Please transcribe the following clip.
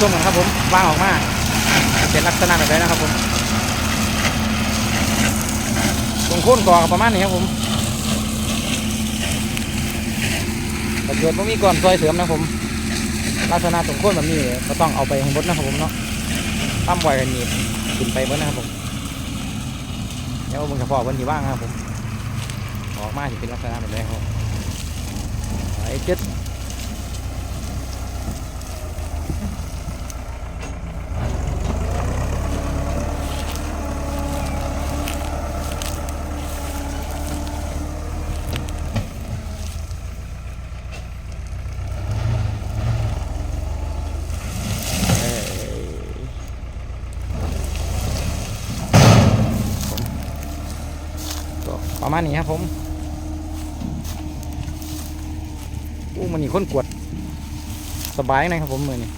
ชมกันครับผมวางออกมาเป็นลักษณะแบบนี้นะครับผมตรงโค่นกอประมาณนี้ครับผมถ้าเกิดว่ามีก่อนซอยเสริมนะครับผมลักษณะตรงโค่นแบบนี้ก็ต้องเอาไปให้หมดนะครับผมเนาะตั้มไว้กันหนีบขึ้นไปเบิดนะครับผมเดี๋ยวเบิ่งเฉพาะวันที่ว่างนะครับผมออกมาจะเป็นลักษณะแบบนี้ครับไอ้เจ็ด ประมาณนี้ครับผมอู้มันนี่คนกวด สบายนะครับผมมือนี่